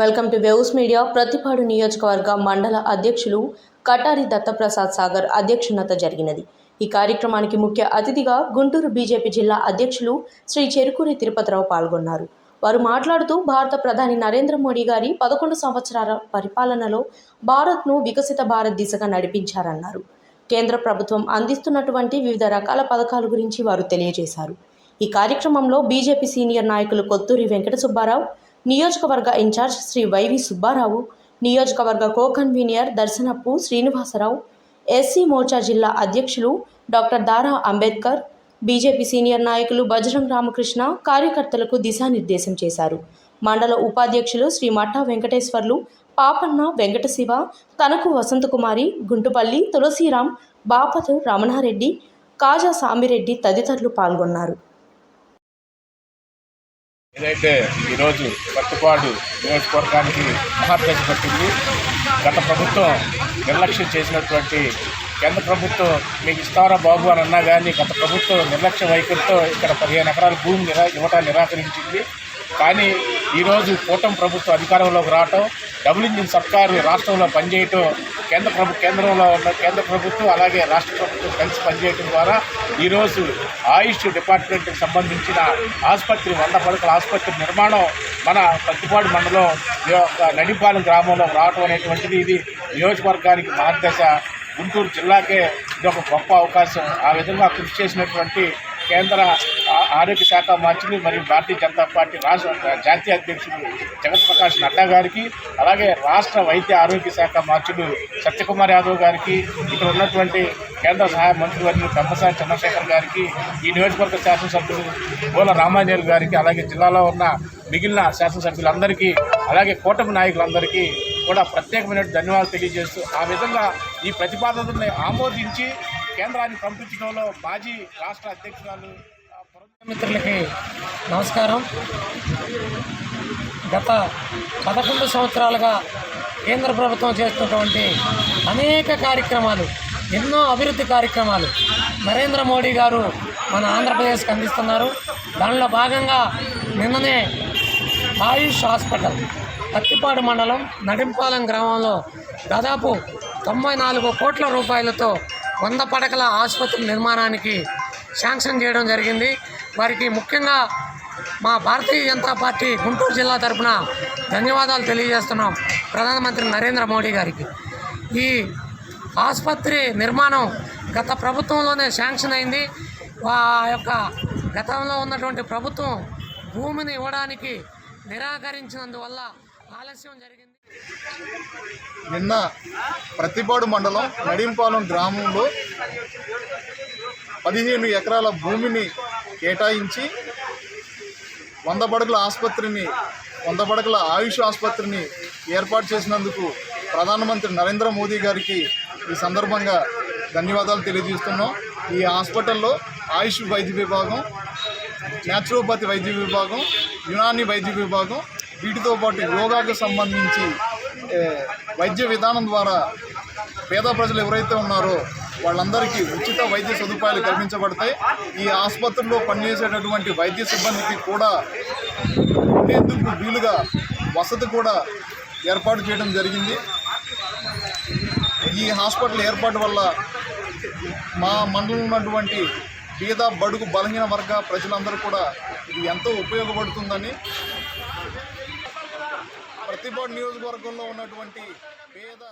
Welcome to views media. Prathipadu నియోజకవర్గ మండల అధ్యక్షులు కటారి దత్తప్రసాద్ సాగర్ అధ్యక్షునత జరిగినది. ఈ కార్యక్రమానికి ముఖ్య అతిథిగా గుంటూరు బీజేపీ జిల్లా అధ్యక్షులు శ్రీ చెరుకూరి తిరుపతిరావు పాల్గొన్నారు. వారు మాట్లాడుతూ భారత ప్రధాని నరేంద్ర మోడీ గారి పదకొండు సంవత్సరాల పరిపాలనలో భారత్ను వికసిత భారత్ దిశగా నడిపించారన్నారు. కేంద్ర ప్రభుత్వం అందిస్తున్నటువంటి వివిధ రకాల పథకాల గురించి వారు తెలియజేశారు. ఈ కార్యక్రమంలో బీజేపీ సీనియర్ నాయకులు కొత్తూరి వెంకట సుబ్బారావు నియోజకవర్గ ఇన్ఛార్జ్ శ్రీ వైవి సుబ్బారావు నియోజకవర్గ co convenor Darshanappu Srinivasarao SC morcha జిల్లా అధ్యక్షులు doctor Dara Ambedkar BJP senior నాయకులు బజరంగ్ రామకృష్ణ కార్యకర్తలకు దిశానిర్దేశం చేశారు. మండల ఉపాధ్యక్షులు శ్రీ మట్టా వెంకటేశ్వర్లు పాపన్న వెంకటశివ తనకు వసంతకుమారి గుంటుపల్లి తులసీరాం బాపతు రమణారెడ్డి కాజా సామిరెడ్డి తదితరులు పాల్గొన్నారు. ఏదైతే ఈరోజు పట్టుపాడు నియోజకవర్గానికి మహాదశ పట్టింది గత ప్రభుత్వం నిర్లక్ష్యం చేసినటువంటి కేంద్ర ప్రభుత్వం మీకు ఇస్తారా బాబు అని అన్నా కానీ గత ప్రభుత్వం నిర్లక్ష్య వైఖరితో ఇక్కడ పదిహేను ఎకరాల భూమి నిరా ఇవ్వటాన్ని నిరాకరించింది. కానీ ఈరోజు కూటమి ప్రభుత్వం అధికారంలోకి రావటం డబుల్ ఇంజిన్ సర్కారు రాష్ట్రంలో పనిచేయటం కేంద్ర ప్రభు కేంద్రంలో ఉన్న కేంద్ర ప్రభుత్వం అలాగే రాష్ట్ర ప్రభుత్వం కలిసి పనిచేయటం ద్వారా ఈరోజు ఆయుష్ డిపార్ట్మెంట్కి సంబంధించిన ఆసుపత్రి వంద పడకల ఆసుపత్రి నిర్మాణం మన పత్తిపాడు మండలం ఈ యొక్క నడిపాలెం గ్రామంలో రావటం అనేటువంటిది ఇది నియోజకవర్గానికి మార్గదశ గుంటూరు జిల్లాకే ఇది ఒక గొప్ప అవకాశం. ఆ విధంగా కృషి చేసినటువంటి కేంద్ర ఆరోగ్య శాఖ మంత్రి మరియు భారతీయ జనతా పార్టీ రాష్ట్ర జాతీయ అధ్యక్షుడు జగత్ ప్రకాష్ నడ్డా గారికి అలాగే రాష్ట్ర వైద్య ఆరోగ్య శాఖ మంత్రులు సత్యకుమార్ యాదవ్ గారికి ఇక్కడ ఉన్నటువంటి కేంద్ర సహాయ మంత్రివర్యులు పెమ్మసాని చంద్రశేఖర్ గారికి ఈ నియోజకవర్గ శాసనసభ్యులు గోల రామాంజనేయులు గారికి అలాగే జిల్లాలో ఉన్న మిగిలిన శాసనసభ్యులందరికీ అలాగే కూటమి నాయకులందరికీ కూడా ప్రత్యేకమైన ధన్యవాదాలు తెలియజేస్తూ ఆ విధంగా ఈ ప్రతిపాదనని ఆమోదించి కేంద్రానికి పంపించడంలో మాజీ రాష్ట్ర అధ్యక్షురాలు ఆ, మిత్రులకి నమస్కారం. గత పదకొండు సంవత్సరాలుగా కేంద్ర ప్రభుత్వం చేస్తున్నటువంటి అనేక కార్యక్రమాలు ఎన్నో అభివృద్ధి కార్యక్రమాలు నరేంద్ర మోడీ గారు మన ఆంధ్రప్రదేశ్కి అందిస్తున్నారు. దానిలో భాగంగా నిన్ననే ఆయుష్ హాస్పిటల్ కత్తిపాడు మండలం నడింపాలెం గ్రామంలో దాదాపు తొంభై నాలుగు కోట్ల రూపాయలతో వంద పడకల ఆసుపత్రి నిర్మాణానికి శాంక్షన్ చేయడం జరిగింది. వారికి ముఖ్యంగా మా భారతీయ జనతా పార్టీ గుంటూరు జిల్లా తరపున ధన్యవాదాలు తెలియజేస్తున్నాం ప్రధానమంత్రి నరేంద్ర మోడీ గారికి. ఈ ఆసుపత్రి నిర్మాణం గత ప్రభుత్వంలోనే శాంక్షన్ అయింది. ఆ యొక్క గతంలో ఉన్నటువంటి ప్రభుత్వం భూమిని ఇవ్వడానికి నిరాకరించినందువల్ల ఆలస్యం జరిగింది. నిన్న ప్రతిపాడు మండలం నడింపాలెం గ్రామంలో పదిహేను ఎకరాల భూమిని కేటాయించి వంద పడకల ఆసుపత్రిని వంద పడకల ఆయుష్ ఆసుపత్రిని ఏర్పాటు చేసినందుకు ప్రధానమంత్రి నరేంద్ర మోదీ గారికి ఈ సందర్భంగా ధన్యవాదాలు తెలియజేస్తున్నాం. ఈ హాస్పిటల్లో ఆయుష్ వైద్య విభాగం న్యాచురోపతి వైద్య విభాగం యునాని వైద్య విభాగం వీటితో పాటు యోగాకు సంబంధించి వైద్య విధానం ద్వారా పేద ప్రజలు ఎవరైతే ఉన్నారో వాళ్ళందరికీ ఉచిత వైద్య సదుపాయాలు కల్పించబడతాయి. ఈ ఆసుపత్రిలో పనిచేసేటటువంటి వైద్య సిబ్బందికి కూడా ఉండేందుకు వీలుగా వసతి కూడా ఏర్పాటు చేయడం జరిగింది. ఈ హాస్పిటల్ ఏర్పాటు వల్ల మా మండలం ఉన్నటువంటి పేద బడుగు బలహీన వర్గ ప్రజలందరూ కూడా ఇది ఎంతో ఉపయోగపడుతుందని ప్రతిభ నియోజకవర్గంలో ఉన్నటువంటి పేద